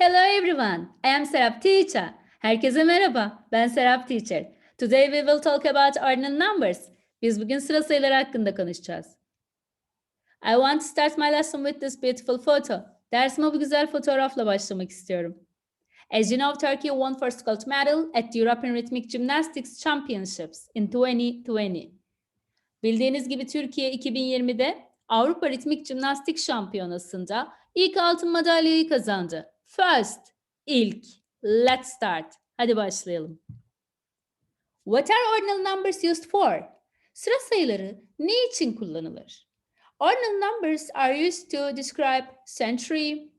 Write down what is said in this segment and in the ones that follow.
Hello everyone, I am Serap Teacher. Herkese merhaba, ben Serap Teacher. Today we will talk about ordinal numbers. Biz bugün sıra sayıları hakkında konuşacağız. I want to start my lesson with this beautiful photo. Dersime bu güzel fotoğrafla başlamak istiyorum. As you know, Turkey won first gold medal at the European Rhythmic Gymnastics Championships in 2020. Bildiğiniz gibi Türkiye 2020'de Avrupa Ritmik Jimnastik Şampiyonası'nda ilk altın madalyayı kazandı. First, ilk. Let's start. Hadi başlayalım. What are ordinal numbers used for? Sıra sayıları ne için kullanılır? Ordinal numbers are used to describe century,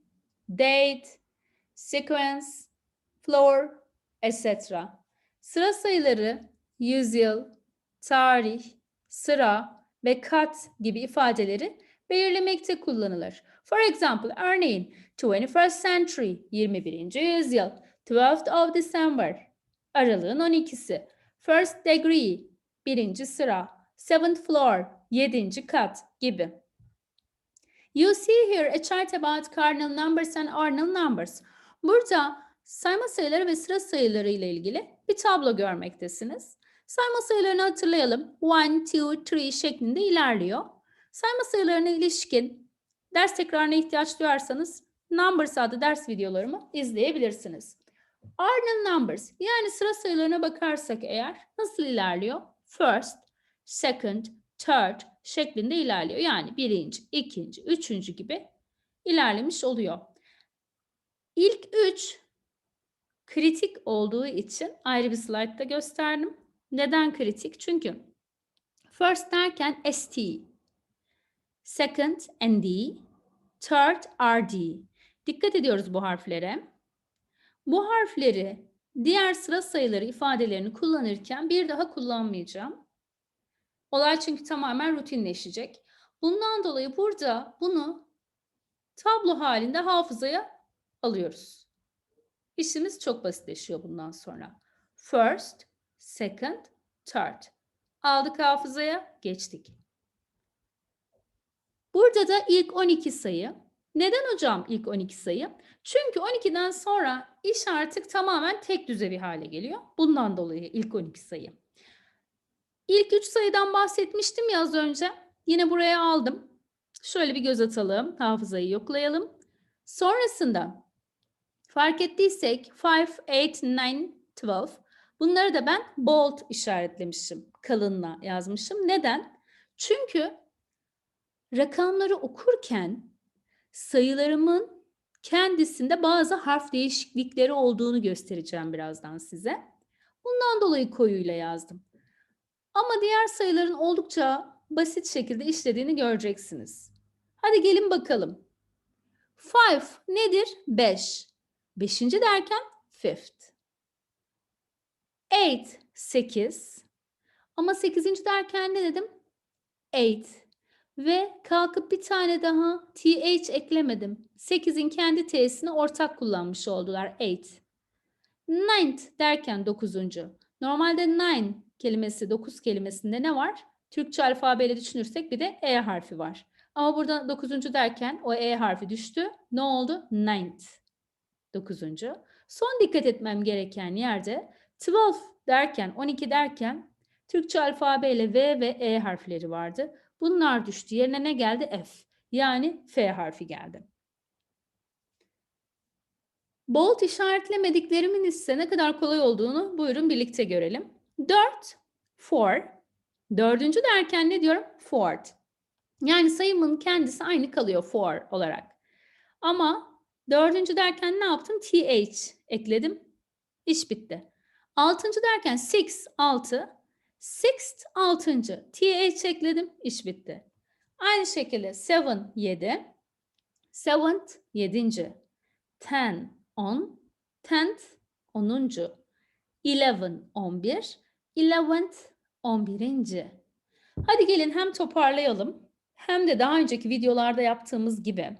date, sequence, floor, etc. Sıra sayıları yüzyıl, tarih, sıra ve kat gibi ifadeleri belirlemekte kullanılır. For example, örneğin 21st century, 21. yüzyıl, 12th of December, aralığın 12'si, first degree, birinci sıra, seventh floor, yedinci kat gibi. You see here a chart about cardinal numbers and ordinal numbers. Burada sayma sayıları ve sıra sayıları ile ilgili bir tablo görmektesiniz. Sayma sayılarını hatırlayalım. 1, 2, 3 şeklinde ilerliyor. Sayma sayılarına ilişkin ders tekrarına ihtiyaç duyarsanız Numbers adlı ders videolarımı izleyebilirsiniz. Ordinal numbers yani sıra sayılarına bakarsak eğer nasıl ilerliyor? First, second, third şeklinde ilerliyor. Yani birinci, ikinci, üçüncü gibi ilerlemiş oluyor. İlk üç kritik olduğu için ayrı bir slaytta gösterdim. Neden kritik? Çünkü first derken ST, second ND, third RD. Dikkat ediyoruz bu harflere. Bu harfleri diğer sıra sayıları ifadelerini kullanırken bir daha kullanmayacağım. Olay çünkü tamamen rutinleşecek. Bundan dolayı burada bunu tablo halinde hafızaya alıyoruz. İşimiz çok basitleşiyor bundan sonra. First, second, third. Aldık hafızaya, geçtik. Burada da ilk 12 sayı. Neden hocam ilk 12 sayı? Çünkü 12'den sonra iş artık tamamen tek düze bir hale geliyor. Bundan dolayı ilk 12 sayı. İlk 3 sayıdan bahsetmiştim ya az önce. Yine buraya aldım. Şöyle bir göz atalım. Hafızayı yoklayalım. Sonrasında fark ettiysek 5, 8, 9, 12. Bunları da ben bold işaretlemişim. Kalınla yazmışım. Neden? Çünkü rakamları okurken sayılarımın kendisinde bazı harf değişiklikleri olduğunu göstereceğim birazdan size. Bundan dolayı koyuyla yazdım. Ama diğer sayıların oldukça basit şekilde işlediğini göreceksiniz. Hadi gelin bakalım. Five nedir? Beş. Beşinci derken fifth. Eight, sekiz. Ama sekizinci derken ne dedim? Eight. Ve kalkıp bir tane daha th eklemedim. 8'in kendi t'sini ortak kullanmış oldular. 8. Ninth derken 9. Normalde nine kelimesi 9 kelimesinde ne var? Türkçe alfabeyle düşünürsek bir de e harfi var. Ama burada 9. derken o e harfi düştü. Ne oldu? Ninth. 9. Son dikkat etmem gereken yerde 12 derken 12 derken Türkçe alfabeyle V ve E harfleri vardı. Bunlar düştü. Yerine ne geldi? F. Yani F harfi geldi. Bold işaretlemediklerimin ise ne kadar kolay olduğunu buyurun birlikte görelim. 4, four. Dördüncü derken ne diyorum? Fourth. Yani sayımın kendisi aynı kalıyor four olarak. Ama dördüncü derken ne yaptım? TH ekledim. İş bitti. Altıncı derken six, altı. Sixth, altıncı. TH ekledim, iş bitti. Aynı şekilde seven, yedi. Seventh, yedinci. Ten, on. Tenth, onuncu. Eleven, on bir. Eleventh, on birinci. Hadi gelin hem toparlayalım hem de daha önceki videolarda yaptığımız gibi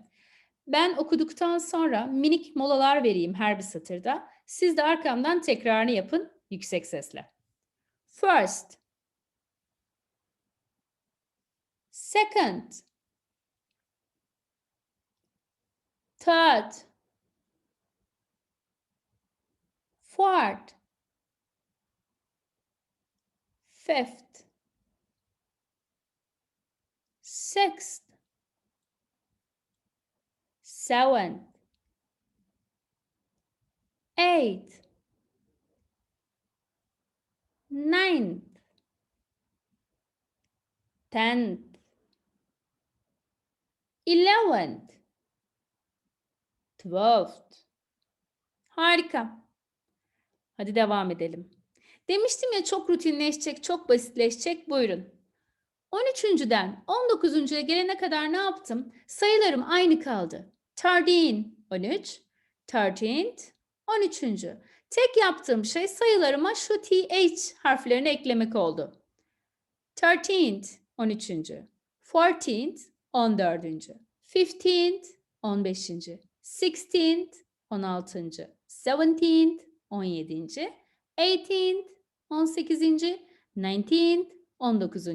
ben okuduktan sonra minik molalar vereyim her bir satırda. Siz de arkamdan tekrarını yapın yüksek sesle. First. Second. Third. fourth, fifth, sixth, seventh, eighth, ninth, tenth, eleventh, twelfth. Harika. Hadi devam edelim. Demiştim ya çok rutinleşecek, çok basitleşecek. Buyurun. 13.den 19.ya gelene kadar ne yaptım? Sayılarım aynı kaldı. 13, 13, 13, 13. Tek yaptığım şey sayılarıma şu th harflerini eklemek oldu. 13th, 13. 14th, 14. 15th, 15. 16th, 16. 17th, 17. 18th, 18. 19th, 19.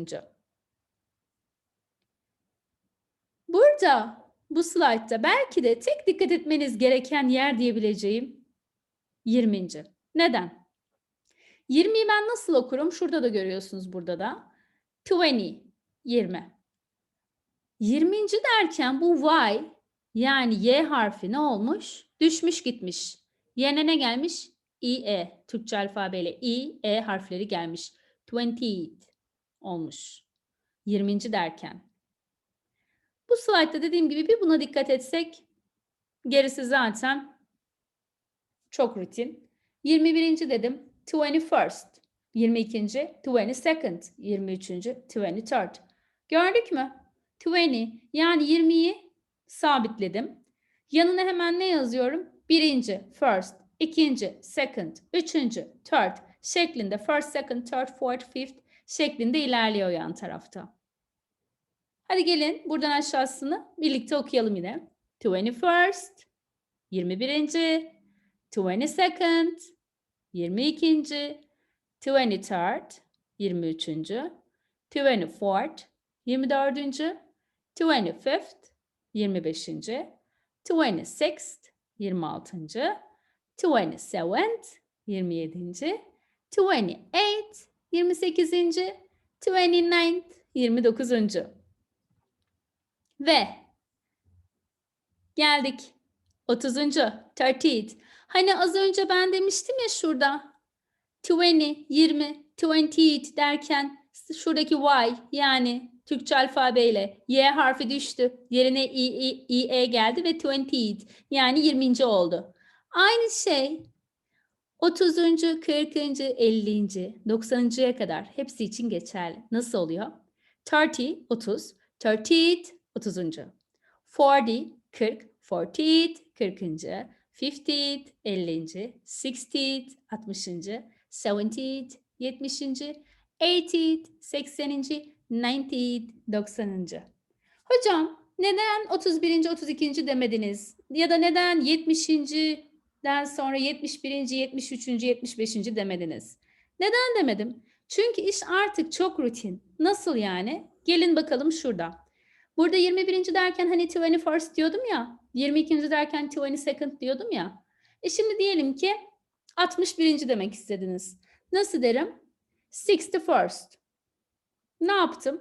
Burada bu slaytta belki de tek dikkat etmeniz gereken yer diyebileceğim 20. Neden? 20'yi ben nasıl okurum? Şurada da görüyorsunuz burada da. 20, 20. 20. derken bu y yani y harfi ne olmuş? Düşmüş gitmiş. Yerine ne gelmiş? IE. Türkçe alfabeyle I, E harfleri gelmiş. 20 olmuş. 20. derken. Bu slaytta dediğim gibi bir buna dikkat etsek gerisi zaten çok rutin. 21. dedim. 21st. 22. 22nd. 23. 23rd. Gördük mü? 20 yani 20'yi sabitledim. Yanına hemen ne yazıyorum? Birinci, first, ikinci, second, üçüncü, third şeklinde first, second, third, fourth, fifth şeklinde ilerliyor yan tarafta. Hadi gelin buradan aşağısını birlikte okuyalım yine. 21st, 21. 22nd, 22. 23rd, 23. 24th, 24. 25th, 25. 26th, 26. 27th, 27. 28th, 28. 29th, 29. Ve geldik 30. 30th. Hani az önce ben demiştim ya şurada 20, 20, 28 derken şuradaki y yani Türkçe alfabeyle y harfi düştü. Yerine i, i, i e geldi ve 28 yani 20. oldu. Aynı şey 30. 40. 50. 90.ya kadar hepsi için geçerli. Nasıl oluyor? 30, 30. 30, 30. 40, 40. 40, 40. 50, 50. 60, 60. 70, 70. 80, 80. 90, 90. Hocam neden 31. 32. demediniz? Ya da neden 70.den sonra 71. 73. 75. demediniz? Neden demedim? Çünkü iş artık çok rutin. Nasıl yani? Gelin bakalım şurada. Burada 21. derken hani 21st diyordum ya. 22. derken 22nd diyordum ya. E şimdi diyelim ki 61. demek istediniz. Nasıl derim? 61st. Ne yaptım?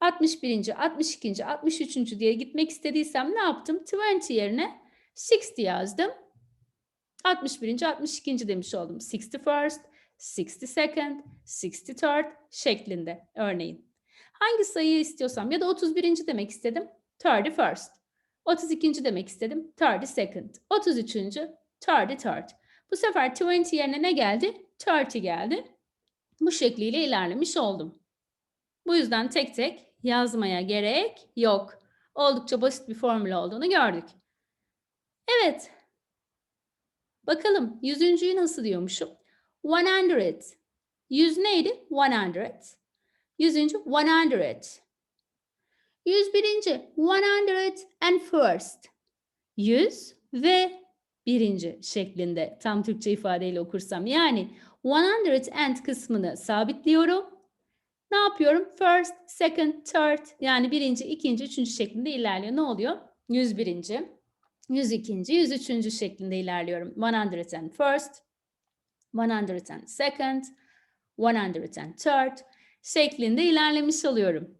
61. 62. 63. diye gitmek istediysem ne yaptım? 20 yerine 60 yazdım. 61. 62. demiş oldum. 61st, 62nd, 63rd şeklinde örneğin. Hangi sayıyı istiyorsam ya da 31. demek istedim. 31st. 32. demek istedim. 32nd. 33. 33rd. Bu sefer 20 yerine ne geldi? 30 geldi. Bu şekliyle ilerlemiş oldum. Bu yüzden tek tek yazmaya gerek yok. Oldukça basit bir formül olduğunu gördük. Evet. Bakalım yüzüncüyü nasıl diyormuşum? 100. Yüz neydi? 100. Yüzüncü 100. Yüz birinci 100 and first. Yüz ve birinci şeklinde tam Türkçe ifadeyle okursam. Yani 100 and kısmını sabitliyorum. Ne yapıyorum? First, second, third yani birinci, ikinci, üçüncü şeklinde ilerliyor. Ne oluyor? 101. 102. 103. şeklinde ilerliyorum. 100 and first, 102nd, 103rd şeklinde ilerlemiş oluyorum.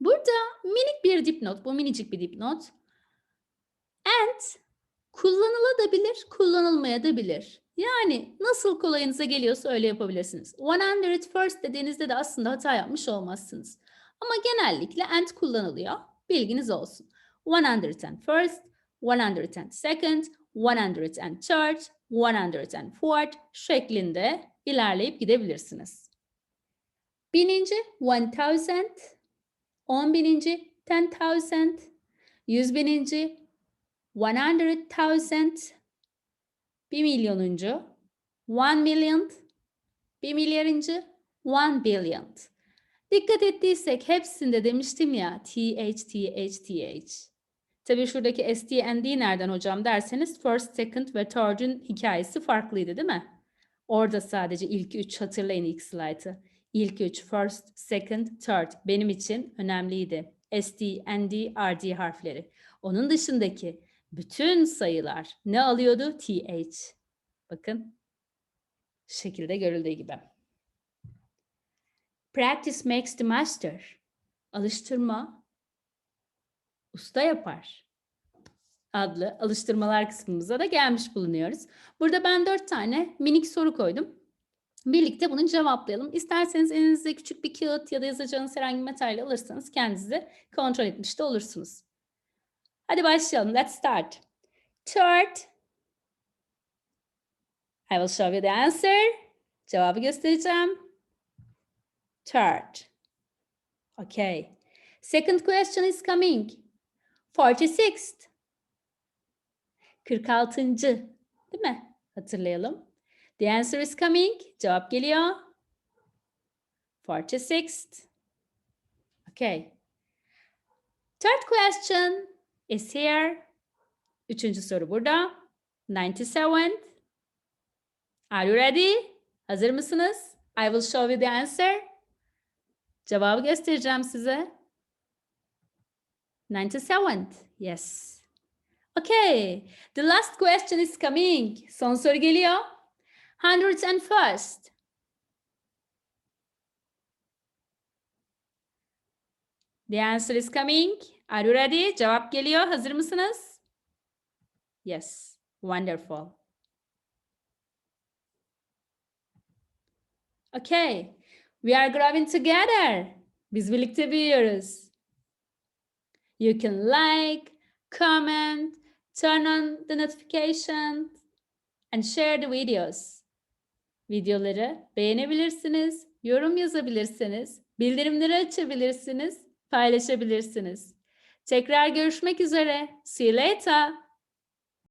Burada minik bir dipnot, bu minicik bir dipnot. And kullanılabilir, kullanılmayabilir. Yani nasıl kolayınıza geliyorsa öyle yapabilirsiniz. 101st dediğinizde de aslında hata yapmış olmazsınız. Ama genellikle and kullanılıyor. Bilginiz olsun. 101st, 102nd, 103rd, 104th şeklinde ilerleyip gidebilirsiniz. Bininci 1000, on bininci 10,000, yüz bininci 100,000, bir milyonuncu 1 million, bir milyarıncı 1 billion. Dikkat ettiysek hepsinde demiştim ya th, th, th. Tabii şuradaki st, nd nereden hocam derseniz first, second ve third'ün hikayesi farklıydı değil mi? Orada sadece ilk üç hatırlayın ilk slaytı. İlk üç first, second, third benim için önemliydi. st, nd, rd harfleri. Onun dışındaki bütün sayılar ne alıyordu? th. Bakın şekilde görüldüğü gibi. Practice makes the master. Alıştırma usta yapar adlı alıştırmalar kısmımıza da gelmiş bulunuyoruz. Burada ben dört tane minik soru koydum. Birlikte bunu cevaplayalım. İsterseniz elinizde küçük bir kağıt ya da yazacağınız herhangi bir materyal alırsanız kendinizi kontrol etmiş de olursunuz. Hadi başlayalım. Let's start. Third. I will show you the answer. Cevabı göstereceğim. Third. Okay. Second question is coming. 46th. 46. Değil mi? Hatırlayalım. The answer is coming. Cevap geliyor. 46th. Okay. Third question is here. Üçüncü soru burada. 97. Are you ready? Hazır mısınız? I will show you the answer. Cevabı göstereceğim size. 97. Yes. Okay. The last question is coming. Son soru geliyor. 101st. The answer is coming. Are you ready? Cevap geliyor. Hazır mısınız? Yes. Wonderful. Okay. We are growing together. Biz birlikte büyüyoruz. You can like, comment, turn on the notifications and share the videos. Videoları beğenebilirsiniz, yorum yazabilirsiniz, bildirimleri açabilirsiniz, paylaşabilirsiniz. Tekrar görüşmek üzere. See you later.